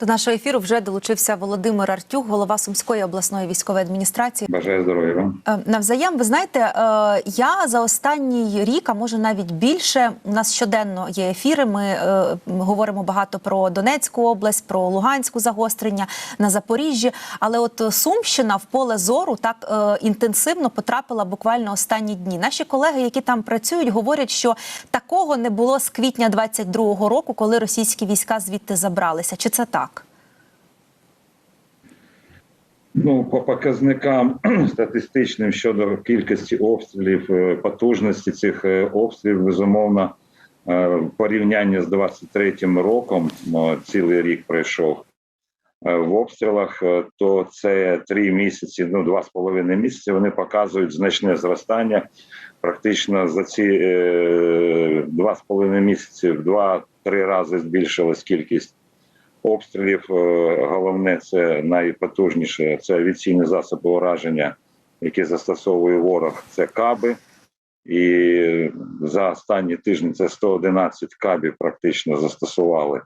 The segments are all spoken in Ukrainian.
До нашого ефіру вже долучився Володимир Артюк, голова Сумської обласної військової адміністрації. Бажаю здоров'я вам. Е, Навзаєм, ви знаєте, е, я за останній рік, а може навіть більше, у нас щоденно є ефіри. Ми е, говоримо багато про Донецьку область, про Луганську загострення на Запоріжжі. Але от Сумщина в поле зору так інтенсивно потрапила буквально останні дні. Наші колеги, які там працюють, говорять, що такого не було з квітня 22-го року, коли російські війська звідти забралися. Чи це так? Ну, по показникам статистичним щодо кількості обстрілів, е, потужності цих е, обстрілів, безумовно, е, порівняння з 23-м роком, цілий рік пройшов в обстрілах, то це три місяці, ну два з половиною місяці. Вони показують значне зростання. Практично за ці два з половиною місяці в два-три рази збільшилась кількість обстрілів. Е, Головне це найпотужніше це авіаційні засоби ураження, які застосовує ворог. Це каби. І за останні тижні це 111 кабів практично застосували.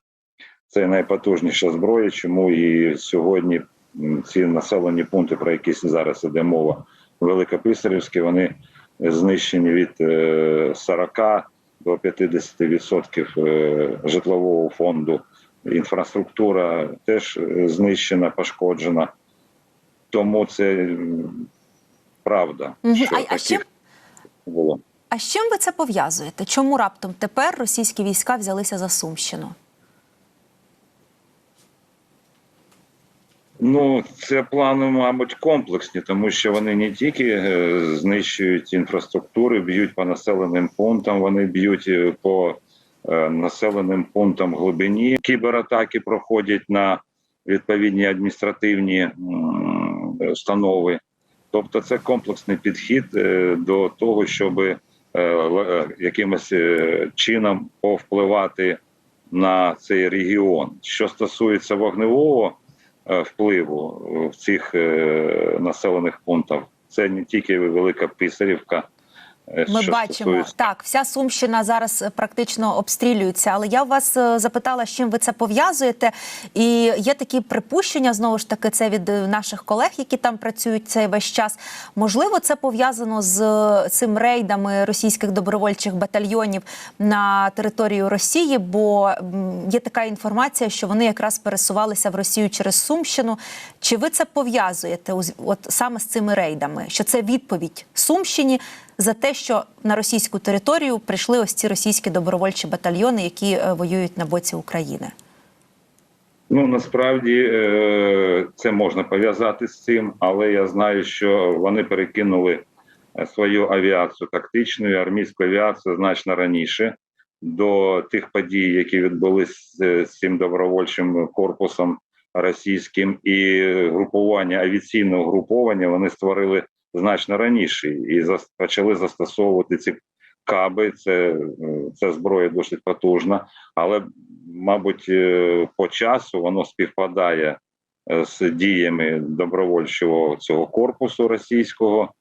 Це найпотужніша зброя, чому і сьогодні ці населені пункти, про які зараз іде мова, Великописарівські, вони знищені від е, 40 до 50% е, житлового фонду. Інфраструктура теж е, знищена, пошкоджена. Тому це правда. Що А, а було. А з чим ви це пов'язуєте? Чому раптом тепер російські війська взялися за Сумщину? Ну, це плани, мабуть, комплексні, тому що вони не тільки е, знищують інфраструктури, б'ють по населеним пунктам, вони б'ють е, по населеним пунктам глибині. Кібератаки проходять на відповідні адміністративні установи. Тобто, це комплексний підхід е, до того, щоб е, е, якимось е, чином повпливати на цей регіон. Що стосується вогневого е, впливу в цих е, населених пунктах. Це не тільки Велика Писарівка. Е, Ми що бачимо стосується- так, вся Сумщина зараз е, практично обстрілюється. Але я вас е, запитала, з чим ви це пов'язуєте. І є такі припущення знову ж таки, це від наших колег, які там працюють цей весь час. Можливо, це пов'язано з цим рейдами російських добровольчих батальйонів на територію Росії, бо є така інформація, що вони якраз пересувалися в Росію через Сумщину. Чи ви це пов'язуєте от саме з цими рейдами? Що це відповідь Сумщині? За те, що на російську територію прийшли ось ці російські добровольчі батальйони, які е, воюють на боці України. Ну насправді е, це можна пов'язати з цим, але я знаю, що вони перекинули е, свою авіацію тактичну, і армійську авіацію значно раніше до тих подій, які відбулись з з цим добровольчим корпусом російським, і групування авіаційного груповання вони створили значно раніше і почали застосовувати ці каби. Це, це зброя досить потужна, але мабуть, е, по часу воно співпадає е, з діями добровольчого цього корпусу російського,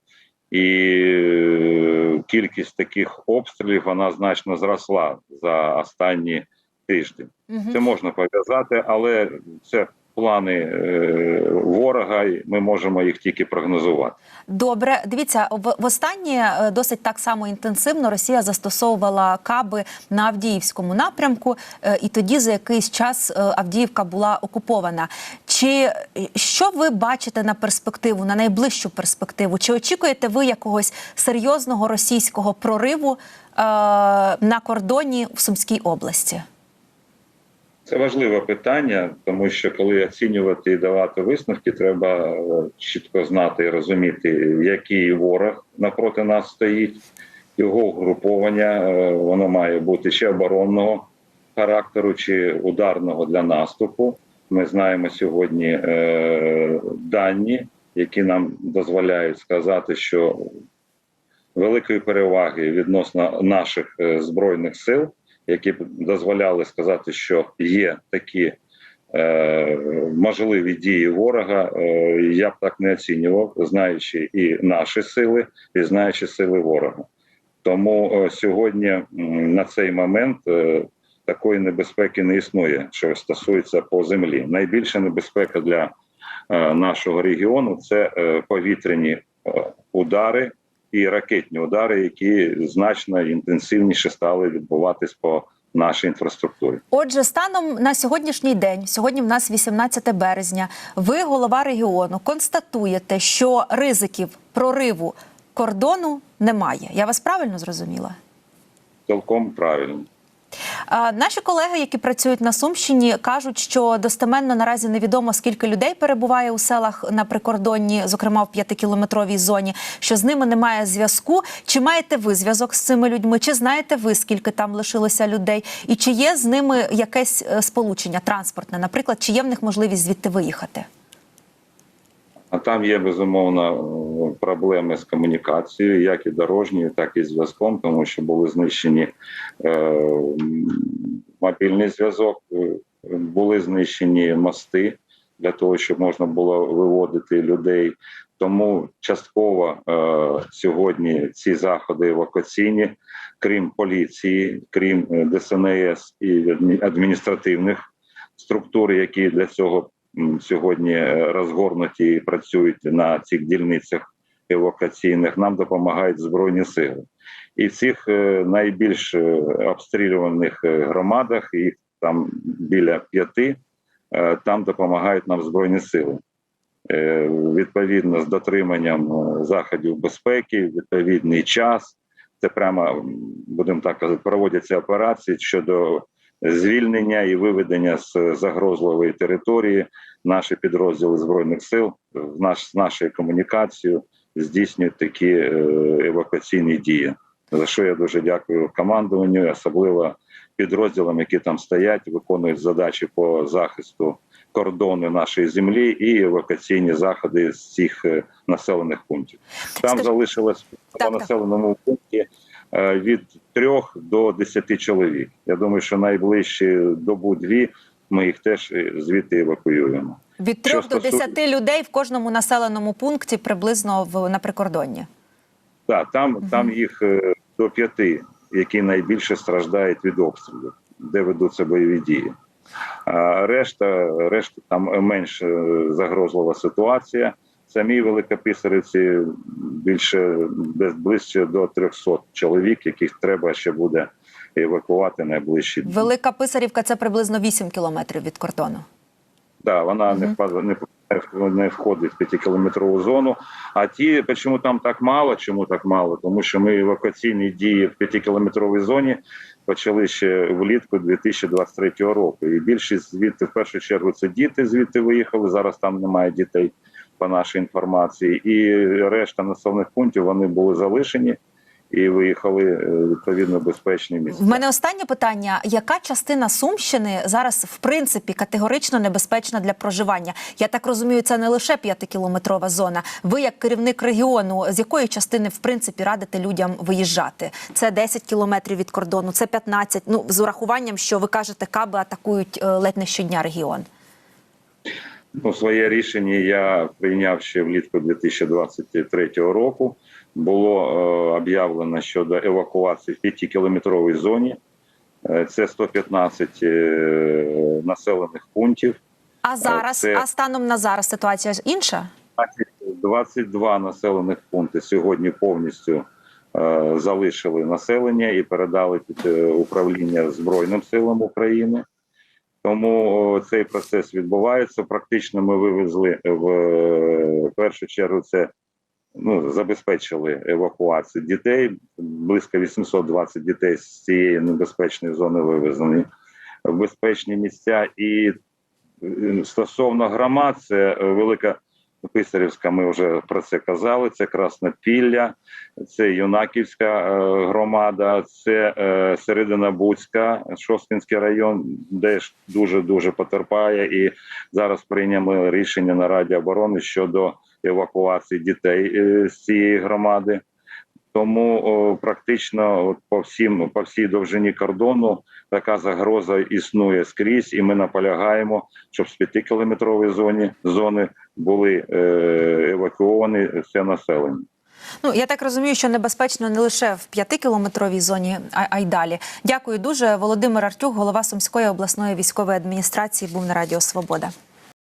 і е, кількість таких обстрілів вона значно зросла за останні тижні. Це можна пов'язати, але це плани е, ворога, ми можемо їх тільки прогнозувати. Добре, дивіться, в востаннє е, досить так само інтенсивно Росія застосовувала каби на Авдіївському напрямку, е, і тоді за якийсь час Авдіївка була окупована. Чи що ви бачите на перспективу, на найближчу перспективу? Чи очікуєте ви якогось серйозного російського прориву е, на кордоні в Сумській області? Це важливе питання, тому що коли оцінювати і давати висновки, треба е, чітко знати і розуміти, який ворог напроти нас стоїть, його угруповання, е, воно має бути чи оборонного характеру, чи ударного для наступу. Ми знаємо сьогодні е, дані, які нам дозволяють сказати, що великої переваги відносно наших збройних сил які б дозволяли сказати, що є такі е, можливі дії ворога, е, я б так не оцінював, знаючи і наші сили, і знаючи сили ворога. Тому е, сьогодні на цей момент е, такої небезпеки не існує, що стосується по землі. Найбільша небезпека для е, нашого регіону це е, повітряні е, удари і ракетні удари, які значно інтенсивніше стали відбуватись по нашій інфраструктурі. Отже, станом на сьогоднішній день, сьогодні в нас 18 березня. Ви, голова регіону, констатуєте, що ризиків прориву кордону немає. Я вас правильно зрозуміла? Цілком правильно. Наші колеги, які працюють на Сумщині, кажуть, що достеменно наразі невідомо скільки людей перебуває у селах на прикордонні, зокрема в п'ятикілометровій зоні, що з ними немає зв'язку. Чи маєте ви зв'язок з цими людьми? Чи знаєте ви, скільки там лишилося людей? І чи є з ними якесь е, сполучення транспортне? Наприклад, чи є в них можливість звідти виїхати? А там є безумовно е, проблеми з комунікацією, як і дорожньою, так і зв'язком, тому що були знищені е, мобільний зв'язок, е, були знищені мости для того, щоб можна було виводити людей. Тому частково е, сьогодні ці заходи евакуаційні, крім поліції, крім е, ДСНС і адміністративних структур, які для цього сьогодні е, розгорнуті і працюють на цих дільницях евакуаційних, нам допомагають збройні сили. І в цих е, найбільш е, обстрілюваних громадах, їх там біля п'яти, там допомагають нам збройні сили. Відповідно з дотриманням заходів безпеки, відповідний час. Це прямо будемо так казати, проводяться операції щодо звільнення і виведення з загрозливої території. Наші підрозділи збройних сил в наш з нашою комунікацією здійснюють такі е, евакуаційні дії. За що я дуже дякую командуванню, особливо підрозділам, які там стоять, виконують задачі по захисту кордону нашої землі і евакуаційні заходи з цих е, населених пунктів. Там Скажи- залишилось по Так, так. населеному пункті е, від трьох до десяти чоловік. Я думаю, що найближчі добу-дві ми їх теж е, звідти евакуюємо. Від трьох до десяти людей в кожному населеному пункті приблизно в на прикордонні. Так, там, там їх е, до п'яти, які найбільше страждають від обстрілів, де ведуться бойові дії. А решта, решта там менш е, загрозлива ситуація. Самі великописарівці більше ближче до 300 чоловік, яких треба ще буде евакувати найближчі дні. Велика Писарівка це приблизно 8 кілометрів від кордону. Да, вона не впад- не не входить в п'ятикілометрову зону. А ті, чому там так мало? Чому так мало? Тому що ми евакуаційні дії в п'ятикілометровій зоні почали ще влітку 2023 року. І більшість звідти в першу чергу це діти звідти виїхали. Зараз там немає дітей по нашій інформації. І решта населених пунктів вони були залишені і виїхали е, відповідно безпечні місця. В мене останнє питання: яка частина Сумщини зараз в принципі категорично небезпечна для проживання? Я так розумію, це не лише п'ятикілометрова зона. Ви, як керівник регіону, з якої частини в принципі радите людям виїжджати? Це 10 кілометрів від кордону, це 15, Ну з урахуванням, що ви кажете, каби атакують е, ледь не щодня регіон. Ну, своє рішення я прийняв ще влітку 2023 року. Було е, об'явлено щодо евакуації в 5-кілометровій зоні. Е, це 115 е, населених пунктів. А зараз, це- а станом на зараз ситуація інша? 22 населених пункти сьогодні повністю залишили населення і передали під управління Збройним силам України. Тому цей процес відбувається. Практично ми вивезли в першу чергу це ну, забезпечили евакуацію дітей. Близько 820 дітей з цієї небезпечної зони вивезені в безпечні місця. І е, стосовно громад, це велика Писарівська, ми вже про це казали. Це Краснопілля, це Юнаківська е, громада, це е, Середина-Буцька, Шосткинський район, де ж дуже дуже потерпає. І зараз прийняли рішення на Раді оборони щодо евакуації дітей е, з цієї громади. Тому практично по всім по всій довжині кордону така загроза існує скрізь, і ми наполягаємо, щоб з 5-кілометрової зоні зони були е, евакуовані все населення. Ну я так розумію, що небезпечно не лише в п'ятикілометровій зоні, а, а й далі. Дякую дуже. Володимир Артюк, голова Сумської обласної військової адміністрації, був на Радіо Свобода.